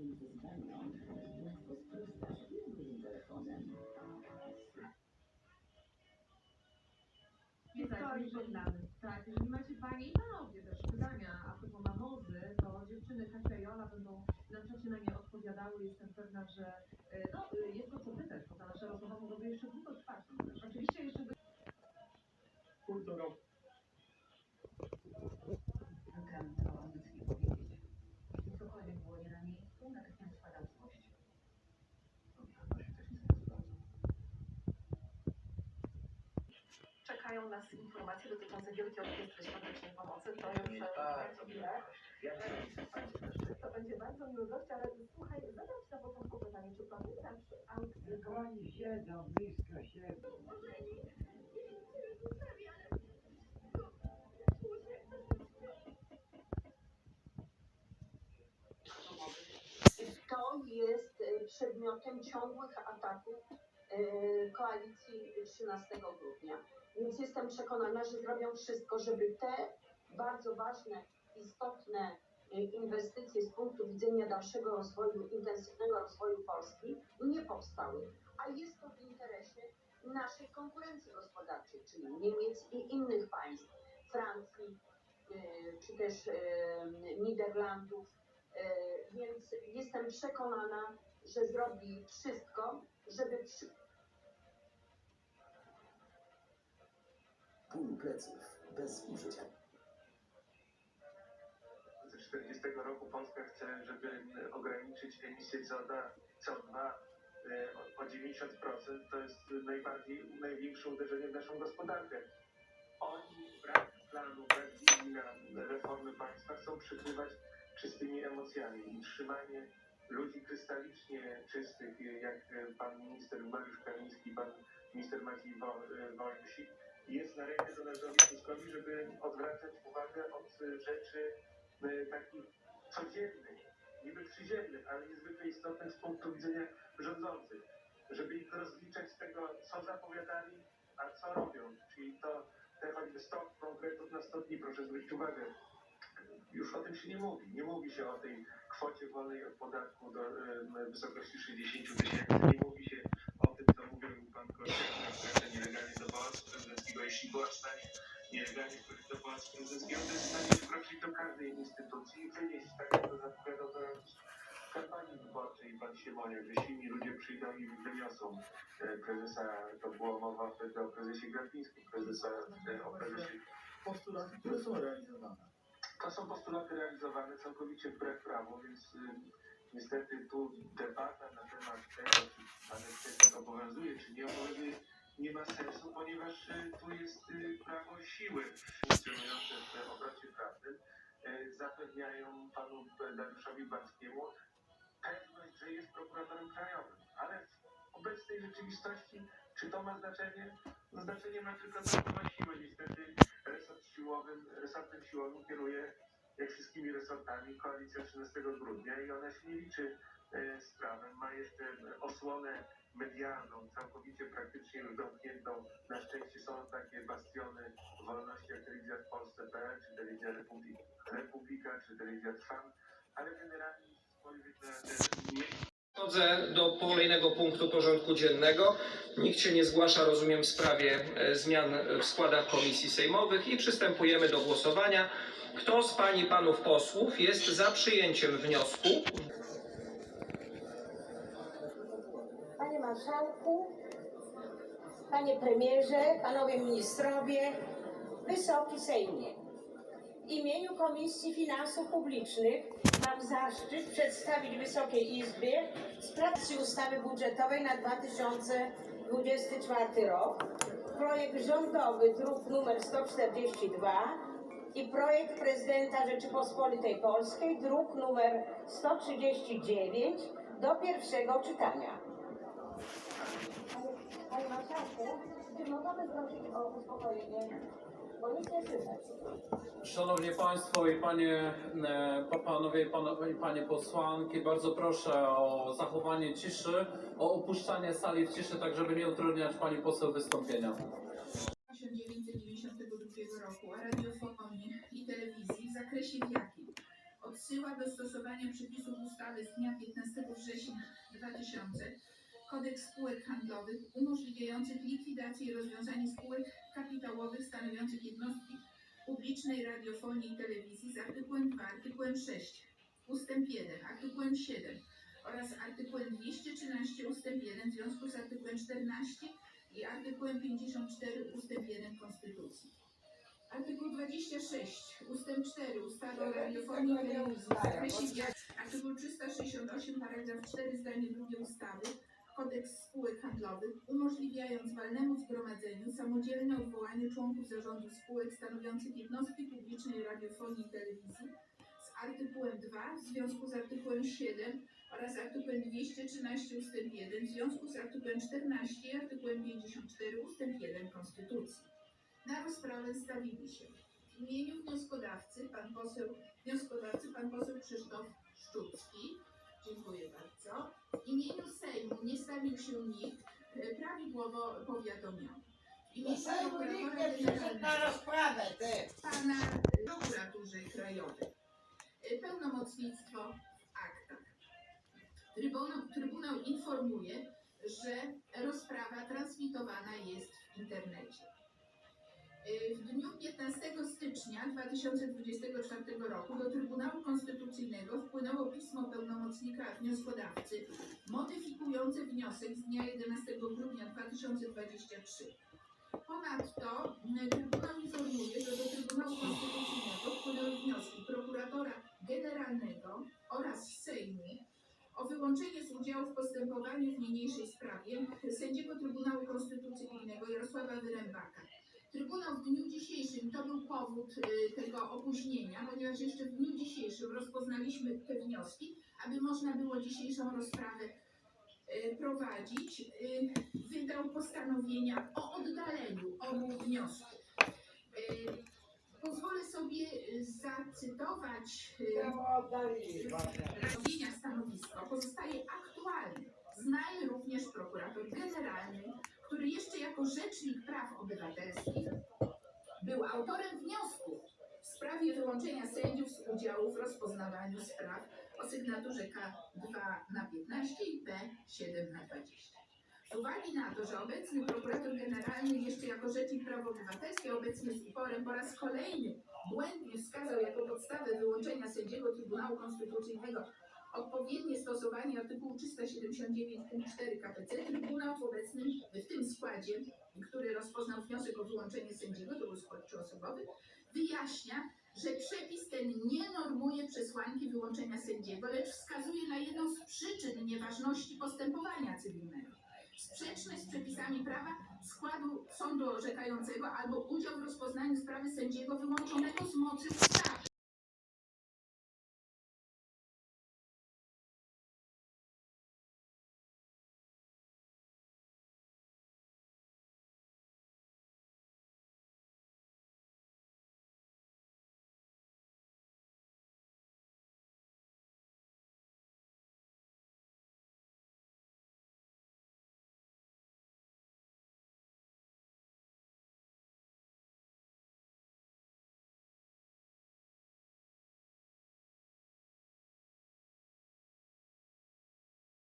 dużym wyzwaniom. Historii. Tak, jeżeli macie Panie i Panowie też pytania a propos mamozy, to dziewczyny Kasia i Ola będą na czacie na nie odpowiadały. Jestem pewna, że e, no, e, jest to co pytać, bo ta nasza rozmowa mogłaby jeszcze długo trwać. Oczywiście jeszcze by... kulturą. Program to nic nie powiedzieć. Jeśli cokolwiek było nie na miejscu, natychmiast spadał złość. Czekają nas informacje dotyczące Wielkiej Orkiestry Świątecznej Pomocy. To już e, chwilę. To będzie bardzo miły gość, ale słuchaj, zadam Ci na początku pytanie, czy pamiętasz aukcję oni siedzą, blisko siedzą. To jest e, przedmiotem ciągłych ataków e, koalicji 13 grudnia. Więc jestem przekonana, że zrobią wszystko, żeby te bardzo ważne, istotne e, inwestycje z punktu widzenia dalszego rozwoju, intensywnego rozwoju Polski nie powstały. A jest to w interesie naszej konkurencji gospodarczej, czyli Niemiec i innych państw, Francji, e, czy też Niderlandów, Więc jestem przekonana, że zrobi wszystko, żeby. Ból pleców bez użycia. Ze 40 roku Polska chce, żeby ograniczyć emisję CO2, CO2 e, o- o 90%. To jest najbardziej, największe uderzenie w naszą gospodarkę. Oni brak planu, brak wizji na reformy państwa chcą przykrywać czystymi emocjami i trzymanie ludzi krystalicznie czystych, jak pan minister Mariusz Kamiński, pan minister Maciej Wo- Wojcik, jest na rękę Donaldowi Tuskowi, żeby odwracać uwagę od rzeczy e, takich codziennych, niby przyziemnych, ale niezwykle istotnych z punktu widzenia rządzących, żeby ich rozliczać z tego, co zapowiadali, a co robią. Czyli to te choćby 100 konkretów na 100 dni, proszę zwrócić uwagę. Już o tym się nie mówi. Nie mówi się o tej kwocie wolnej od podatku do e, wysokości 60 tysięcy. Nie mówi się o tym, co mówił pan Korczak, do Pałacu Prezydenckiego, jeśli była w stanie nielegalnie do Pałacu Prezydenckiego, to jest w stanie wkroczyć do każdej instytucji. I wynieść, tak jak to zapowiadał teraz w kampanii wyborczej pan Siemoniak, że silni ludzie przyjdą i wyniosą e, prezesa, to była mowa o prezesie Grafińskim, prezesa, e, o prezesie postulaty, które są realizowane. to są postulaty realizowane całkowicie wbrew prawu, więc y, niestety tu debata na temat tego, czy pan estetyk obowiązuje, czy nie obowiązuje, nie ma sensu, ponieważ y, tu jest y, prawo siły funkcjonujące w obrocie prawnym. Y, zapewniają panu Dariuszowi Barskiemu pewność, że jest prokuratorem krajowym, ale w obecnej rzeczywistości, czy to ma znaczenie? No znaczenie ma tylko ma siłę. Niestety resort siłowym, resortem siłowym kieruje, jak wszystkimi resortami, koalicja 13 grudnia i ona się nie liczy e, z prawem. Ma jeszcze osłonę medialną, całkowicie praktycznie już zamkniętą. Na szczęście są takie bastiony wolności jak telewizja w Polsce.pl, czy telewizja Republika, Republika czy telewizja Trwam, ale generalnie spojrzeć na te Przechodzę do kolejnego punktu porządku dziennego. Nikt się nie zgłasza, rozumiem, w sprawie e, zmian w składach komisji sejmowych i przystępujemy do głosowania. Kto z pań i panów posłów jest za przyjęciem wniosku Panie Marszałku, Panie Premierze, Panowie Ministrowie, Wysoki Sejmie. W imieniu Komisji Finansów Publicznych mam zaszczyt przedstawić Wysokiej Izbie sprawę ustawy budżetowej na 2024 rok, projekt rządowy druk nr 142 i projekt prezydenta Rzeczypospolitej Polskiej druk nr 139 do pierwszego czytania. Panie Marszałku, czy możemy prosić o uspokojenie, bo nic nie słychać. Szanowni Państwo i Panie, e, pa- Panowie i Panowie, i Panie posłanki, bardzo proszę o zachowanie ciszy, o opuszczanie sali w ciszy, tak żeby nie utrudniać Pani poseł wystąpienia. 1992 roku o radiofonii i telewizji w zakresie w jakim od Wsyła do stosowania przepisów ustawy z dnia 15 września 2000 Kodeks spółek handlowych umożliwiających likwidację i rozwiązanie spółek kapitałowych stanowiących jednostki publicznej radiofonii i telewizji z artykułem 2, artykułem 6, ustęp 1, artykułem 7 oraz artykułem 213 ustęp 1 w związku z artykułem 14 i artykułem 54 ustęp 1 Konstytucji. Artykuł 26 ustęp 4 ustawy o radiofonii i telewizji w zakresie artykuł 368 paragraf 4 zdanie drugie ustawy Kodeks spółek handlowych umożliwiając walnemu zgromadzeniu samodzielne odwołanie członków zarządu spółek stanowiących jednostki publicznej radiofonii i telewizji z artykułem 2 w związku z artykułem 7 oraz artykułem 213 ust. 1 w związku z artykułem 14 i artykułem 54 ust. 1 Konstytucji. Na rozprawę stawili się w imieniu wnioskodawcy pan poseł, wnioskodawcy pan poseł Krzysztof Szczucki. Się nikt e, prawidłowo powiadomiony. W imieniu prokuratora generalnego rozprawę, ty! pana prokuraturze krajowej. E, Pełnomocnictwo w aktach. Trybunał, Trybunał informuje, że rozprawa transmitowana jest w internecie. E, W dniu 15 stycznia 2024 roku do Trybunału Konstytucyjnego wpłynęło pismo pełnomocnika wnioskodawcy modyfikujące wniosek z dnia 11 grudnia 2023. Ponadto m, Trybunał informuje, że do Trybunału Konstytucyjnego wpłynęły wnioski prokuratora generalnego oraz Sejmu o wyłączenie z udziału w postępowaniu w niniejszej sprawie sędziego Trybunału Konstytucyjnego Jarosława Wyrębaka. Trybunał w dniu dzisiejszym, to był powód y, tego opóźnienia, ponieważ jeszcze w dniu dzisiejszym rozpoznaliśmy te wnioski, aby można było dzisiejszą rozprawę y, prowadzić, y, wydał postanowienia o oddaleniu obu wniosków. Y, Pozwolę sobie zacytować y, Rozumienia stanowisko pozostaje aktualne. Znaje również prokurator generalny, który jeszcze jako rzecznik praw obywatelskich był autorem wniosków w sprawie wyłączenia sędziów z udziału w rozpoznawaniu spraw o sygnaturze K2 na 15 i P7 na 20. Z uwagi na to, że obecny prokurator generalny jeszcze jako rzecznik praw obywatelskich, obecnie z uporem po raz kolejny błędnie wskazał jako podstawę wyłączenia sędziego Trybunału Konstytucyjnego odpowiednie stosowanie artykułu 379 punkt 4 KPC, Trybunał w obecnym, w tym składzie, który rozpoznał wniosek o wyłączenie sędziego, był skład trzyosobowy, wyjaśnia, że przepis ten nie normuje przesłanki wyłączenia sędziego, lecz wskazuje na jedną z przyczyn nieważności postępowania cywilnego. Sprzeczność z przepisami prawa składu sądu orzekającego albo udział w rozpoznaniu sprawy sędziego wyłączonego z mocy ustawy.